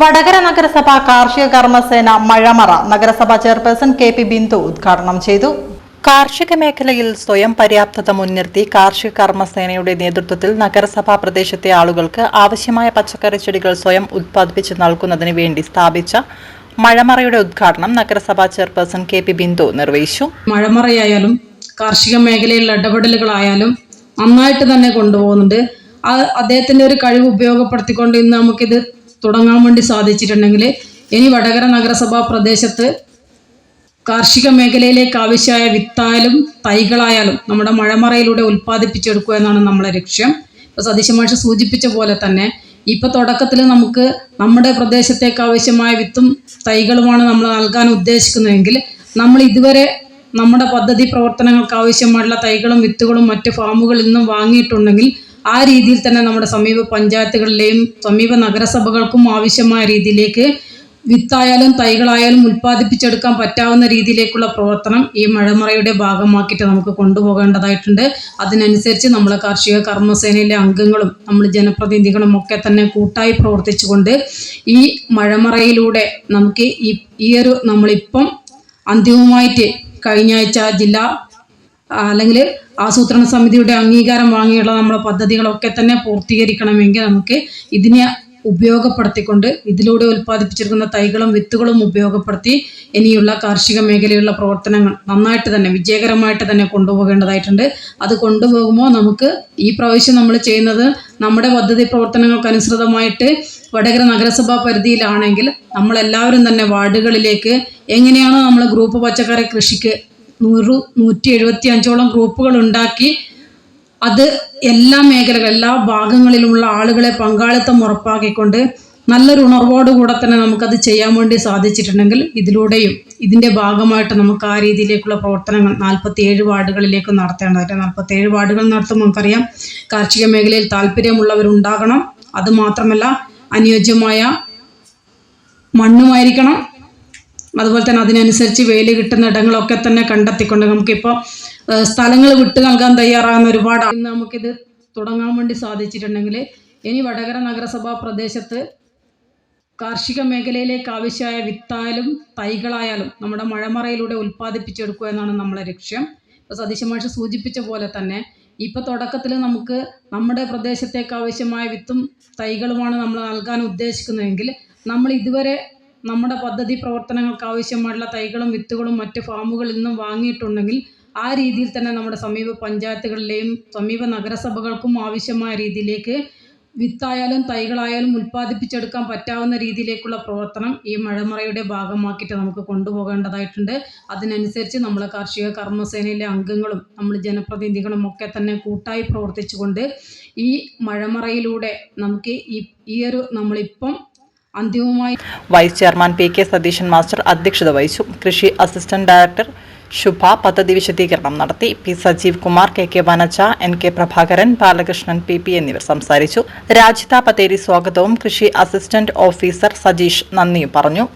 വടകര നഗരസഭ കാർഷിക കർമ്മസേന മഴമറ. നഗരസഭാ ചെയർപേഴ്സൺ കെ പി ബിന്ദു ഉദ്ഘാടനം ചെയ്തു. കാർഷിക മേഖലയിൽ സ്വയം പര്യാപ്തത മുൻനിർത്തി കാർഷിക കർമ്മസേനയുടെ നേതൃത്വത്തിൽ നഗരസഭാ പ്രദേശത്തെ ആളുകൾക്ക് ആവശ്യമായ പച്ചക്കറി ചെടികൾ സ്വയം ഉത്പാദിപ്പിച്ച് നൽകുന്നതിന് വേണ്ടി സ്ഥാപിച്ച മഴമറയുടെ ഉദ്ഘാടനം നഗരസഭാ ചെയർപേഴ്സൺ കെ പി ബിന്ദു നിർവഹിച്ചു. മഴമറയായാലും കാർഷിക മേഖലയിലുള്ള ഇടപെടലുകളായാലും നന്നായിട്ട് തന്നെ കൊണ്ടുപോകുന്നുണ്ട്. അദ്ദേഹത്തിന്റെ ഒരു കഴിവ് ഉപയോഗപ്പെടുത്തിക്കൊണ്ട് ഇന്ന് നമുക്കിത് തുടങ്ങാൻ വേണ്ടി സാധിച്ചിട്ടുണ്ടെങ്കിൽ ഇനി വടകര നഗരസഭാ പ്രദേശത്ത് കാർഷിക മേഖലയിലേക്ക് ആവശ്യമായ വിത്തായാലും തൈകളായാലും നമ്മുടെ മഴമറയിലൂടെ ഉൽപ്പാദിപ്പിച്ചെടുക്കുക എന്നാണ് നമ്മുടെ ലക്ഷ്യം. ഇപ്പോൾ സതീശ മാഷ് സൂചിപ്പിച്ച പോലെ തന്നെ ഇപ്പോൾ തുടക്കത്തിൽ നമുക്ക് നമ്മുടെ പ്രദേശത്തേക്ക് ആവശ്യമായ വിത്തും തൈകളുമാണ് നമ്മൾ നൽകാൻ ഉദ്ദേശിക്കുന്നതെങ്കിൽ നമ്മൾ ഇതുവരെ നമ്മുടെ പദ്ധതി പ്രവർത്തനങ്ങൾക്ക് ആവശ്യമായിട്ടുള്ള തൈകളും വിത്തുകളും മറ്റ് ഫാമുകളിൽ നിന്നും വാങ്ങിയിട്ടുണ്ടെങ്കിൽ ആ രീതിയിൽ തന്നെ നമ്മുടെ സമീപ പഞ്ചായത്തുകളിലെയും സമീപ നഗരസഭകൾക്കും ആവശ്യമായ രീതിയിലേക്ക് വിത്തായാലും തൈകളായാലും ഉൽപ്പാദിപ്പിച്ചെടുക്കാൻ പറ്റാവുന്ന രീതിയിലേക്കുള്ള പ്രവർത്തനം ഈ മഴമറയുടെ ഭാഗമാക്കിയിട്ട് നമുക്ക് കൊണ്ടുപോകേണ്ടതായിട്ടുണ്ട്. അതിനനുസരിച്ച് നമ്മളെ കാർഷിക കർമ്മസേനയിലെ അംഗങ്ങളും നമ്മൾ ജനപ്രതിനിധികളും ഒക്കെ തന്നെ കൂട്ടായി പ്രവർത്തിച്ചുകൊണ്ട് ഈ മഴമറയിലൂടെ നമുക്ക് ഈ ഈ ഒരു നമ്മളിപ്പം അന്തിമമായിട്ട് കഴിഞ്ഞ ആഴ്ച ജില്ലാ അല്ലെങ്കിൽ ആസൂത്രണ സമിതിയുടെ അംഗീകാരം വാങ്ങിയുള്ള നമ്മുടെ പദ്ധതികളൊക്കെ തന്നെ പൂർത്തീകരിക്കണമെങ്കിൽ നമുക്ക് ഇതിനെ ഉപയോഗപ്പെടുത്തിക്കൊണ്ട് ഇതിലൂടെ ഉൽപ്പാദിപ്പിച്ചിരിക്കുന്ന തൈകളും വിത്തുകളും ഉപയോഗപ്പെടുത്തി ഇനിയുള്ള കാർഷിക മേഖലയിലുള്ള പ്രവർത്തനങ്ങൾ നന്നായിട്ട് തന്നെ വിജയകരമായിട്ട് തന്നെ കൊണ്ടുപോകേണ്ടതായിട്ടുണ്ട്. അത് കൊണ്ടുപോകുമ്പോൾ നമുക്ക് ഈ പ്രാവശ്യം നമ്മൾ ചെയ്യുന്നത് നമ്മുടെ പദ്ധതി പ്രവർത്തനങ്ങൾക്ക് അനുസൃതമായിട്ട് വടകര നഗരസഭാ പരിധിയിലാണെങ്കിൽ നമ്മളെല്ലാവരും തന്നെ വാർഡുകളിലേക്ക് എങ്ങനെയാണോ നമ്മൾ ഗ്രൂപ്പ് പച്ചക്കറി കൃഷിക്ക് നൂറ് നൂറ്റി എഴുപത്തി അഞ്ചോളം ഗ്രൂപ്പുകൾ ഉണ്ടാക്കി അത് എല്ലാ മേഖലകൾ എല്ലാ ഭാഗങ്ങളിലുമുള്ള ആളുകളെ പങ്കാളിത്തം ഉറപ്പാക്കിക്കൊണ്ട് നല്ലൊരു ഉണർവോടുകൂടെ തന്നെ നമുക്കത് ചെയ്യാൻ വേണ്ടി സാധിച്ചിട്ടുണ്ടെങ്കിൽ ഇതിലൂടെയും ഇതിന്റെ ഭാഗമായിട്ട് നമുക്ക് ആ രീതിയിലേക്കുള്ള പ്രവർത്തനങ്ങൾ നാൽപ്പത്തിയേഴ് വാർഡുകളിലേക്ക് നടത്തേണ്ടതായിട്ട് നാൽപ്പത്തിയേഴ് വാർഡുകൾ നടത്തുമ്പോൾ നമുക്കറിയാം കാർഷിക മേഖലയിൽ താല്പര്യമുള്ളവരുണ്ടാകണം അത് മാത്രമല്ല അനുയോജ്യമായ മണ്ണുമായിരിക്കണം. അതുപോലെ തന്നെ അതിനനുസരിച്ച് വെയിൽ കിട്ടുന്ന ഇടങ്ങളൊക്കെ തന്നെ കണ്ടെത്തിക്കൊണ്ട് നമുക്കിപ്പോൾ സ്ഥലങ്ങൾ വിട്ടു നൽകാൻ തയ്യാറാകുന്ന ഒരുപാട് നമുക്കിത് തുടങ്ങാൻ വേണ്ടി സാധിച്ചിട്ടുണ്ടെങ്കിൽ ഇനി വടകര നഗരസഭാ പ്രദേശത്ത് കാർഷിക മേഖലയിലേക്ക് ആവശ്യമായ വിത്തായാലും തൈകളായാലും നമ്മുടെ മഴമറയിലൂടെ ഉൽപ്പാദിപ്പിച്ചെടുക്കുക എന്നാണ് നമ്മളെ ലക്ഷ്യം. ഇപ്പോൾ സതീശ മാഷ് സൂചിപ്പിച്ച പോലെ തന്നെ ഇപ്പോൾ തുടക്കത്തിൽ നമുക്ക് നമ്മുടെ പ്രദേശത്തേക്ക് ആവശ്യമായ വിത്തും തൈകളുമാണ് നമ്മൾ നൽകാൻ ഉദ്ദേശിക്കുന്നതെങ്കിൽ നമ്മൾ ഇതുവരെ നമ്മുടെ പദ്ധതി പ്രവർത്തനങ്ങൾക്ക് ആവശ്യമായിട്ടുള്ള തൈകളും വിത്തുകളും മറ്റ് ഫാമുകളിൽ നിന്നും വാങ്ങിയിട്ടുണ്ടെങ്കിൽ ആ രീതിയിൽ തന്നെ നമ്മുടെ സമീപ പഞ്ചായത്തുകളിലെയും സമീപ നഗരസഭകൾക്കും ആവശ്യമായ രീതിയിലേക്ക് വിത്തായാലും തൈകളായാലും ഉൽപ്പാദിപ്പിച്ചെടുക്കാൻ പറ്റാവുന്ന രീതിയിലേക്കുള്ള പ്രവർത്തനം ഈ മഴമറയുടെ ഭാഗമാക്കിയിട്ട് നമുക്ക് കൊണ്ടുപോകേണ്ടതായിട്ടുണ്ട്. അതിനനുസരിച്ച് നമ്മൾ കാർഷിക കർമ്മസേനയിലെ അംഗങ്ങളും നമ്മൾ ജനപ്രതിനിധികളും ഒക്കെ തന്നെ കൂട്ടായി പ്രവർത്തിച്ചുകൊണ്ട് ഈ മഴമറയിലൂടെ നമുക്ക് ഈ ഈ ഒരു നമ്മളിപ്പം അന്തിമമായി vice chairman P K Satheesan master അധ്യക്ഷത വഹിച്ചു. കൃഷി അസിസ്റ്റന്റ് ഡയറക്ടർ ശുഭ പദ്ധതി വിശദീകരണം നടത്തി. P Sajeev Kumar K K Vanaja N K Prabhakaran Balakrishnan P P എന്നിവർ സംസാരിച്ചു. രാജിത പതേരി സ്വാഗതവും കൃഷി അസിസ്റ്റന്റ് ഓഫീസർ സജീഷ് നന്ദിയും പറഞ്ഞു.